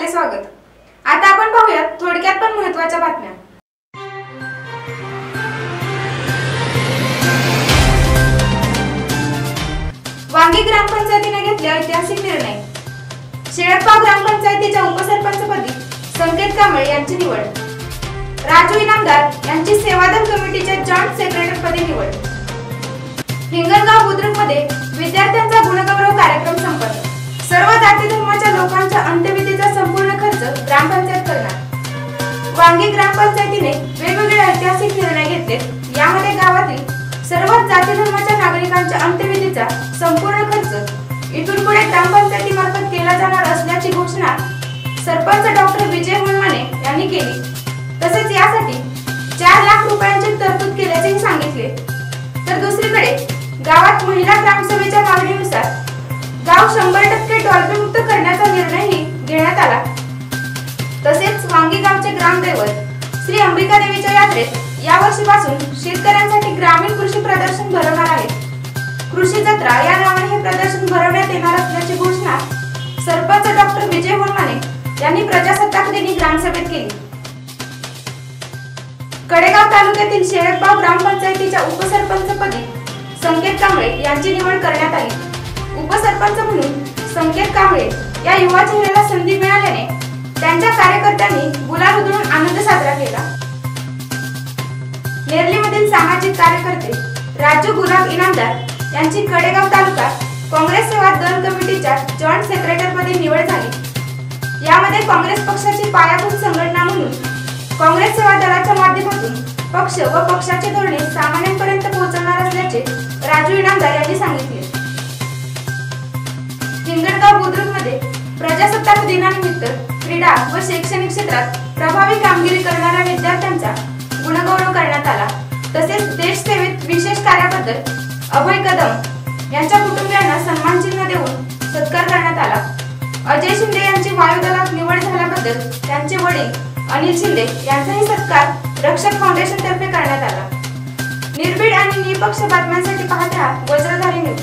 आपले स्वागत. आता आपण पाहूयात थोडक्यात पण महत्त्वाच्या बातम्या. वांगी ग्रामपंचायतीने घेतले ऐतिहासिक निर्णय. शेळपाव ग्रामपंचायतीच्या उपसरपंचपदी संकेत कांबळे यांची निवड. राजू इनामदार यांची सेवादल कमिटीच्या जॉईंट सेक्रेटरीपदी निवड. हिंगणगाव बुद्रुकमध्ये विद्यार्थ्यांचा गुणगौरव कार्यक्रम संपन्न. सर्व जाती धर्माच्या लोकांच्या अंत्यविधीचा संपूर्ण खर्च ग्रामपंचायत करणार. वांगी ग्रामपंचायतीने वेगवेगळे ऐतिहासिक निर्णय घेतले. यामध्ये गावातील सर्वच जाती धर्माच्या नागरिकांच्या अंत्यविधीचा संपूर्ण खर्च इथून पुढे ग्रामपंचायतीमार्फत केला जाणार असल्याची घोषणा सरपंच डॉक्टर विजय मनमाने यांनी केली. तसेच यासाठी चार लाख रुपयांची तरतूद केल्याचेही सांगितले. तर दुसरीकडे गावात महिला ग्रामसभेच्या मागणीनुसार गाव शंभर टक्के डॉल्बी मुक्त करण्याचा निर्णयही घेण्यात आला. तसेच वांगी गावचे ग्रामदैवत श्री अंबिका देवीच्या यात्रेत या वर्षीपासून शेतकऱ्यांसाठी ग्रामीण कृषी प्रदर्शन भरवणार आहे. कृषी जत्रा या नावाने हे प्रदर्शन भरवण्यात येणार असल्याची घोषणा सरपंच डॉक्टर विजय होनमाने यांनी प्रजासत्ताक दिनी ग्रामसभेत केली. कडेगाव तालुक्यातील शेळकबाव ग्रामपंचायतीच्या उपसरपंचपदी संकेत कांबळे यांची निवड करण्यात आली. उपसरपंच म्हणून संकेत कांबळे या युवा चेहऱ्याला संधी मिळाल्याने त्यांच्या कार्यकर्त्यांनी गुलाल उधळून आनंद साजरा केला. नेरलीमधील सामाजिक कार्यकर्ते राजू गुलाब इनामदार यांची कडेगाव तालुका काँग्रेस सेवा दल कमिटीच्या जॉईंट सेक्रेटरीपदी निवड झाली. यामध्ये काँग्रेस पक्षाची पायाभूत संघटना म्हणून काँग्रेस सेवा दलाच्या माध्यमातून पक्ष व पक्षाचे धोरणे सामान्यांपर्यंत पोहोचवणार असल्याचे राजू इनामदार यांनी सांगितले. हिंगणगाव बुद्रुकमध्ये प्रजासत्ताक दिनानिमित्त क्रीडा व शैक्षणिक क्षेत्रात प्रभावी कामगिरी करणाऱ्या विद्यार्थ्यांचा गुणगौरव करण्यात आला. तसेच देश सेवेत विशेष कार्याबद्दल अभय कदम यांच्या कुटुंबियांना सन्मान चिन्ह देऊन सत्कार करण्यात आला. अजय शिंदे यांची वायुदलात निवड झाल्याबद्दल त्यांचे वडील अनिल शिंदे यांचाही सत्कार रक्षक फाउंडेशन तर्फे करण्यात आला. निर्भीड आणि निपक्ष बातम्यांसाठी पाहत राहा वज्रधारी न्यूज.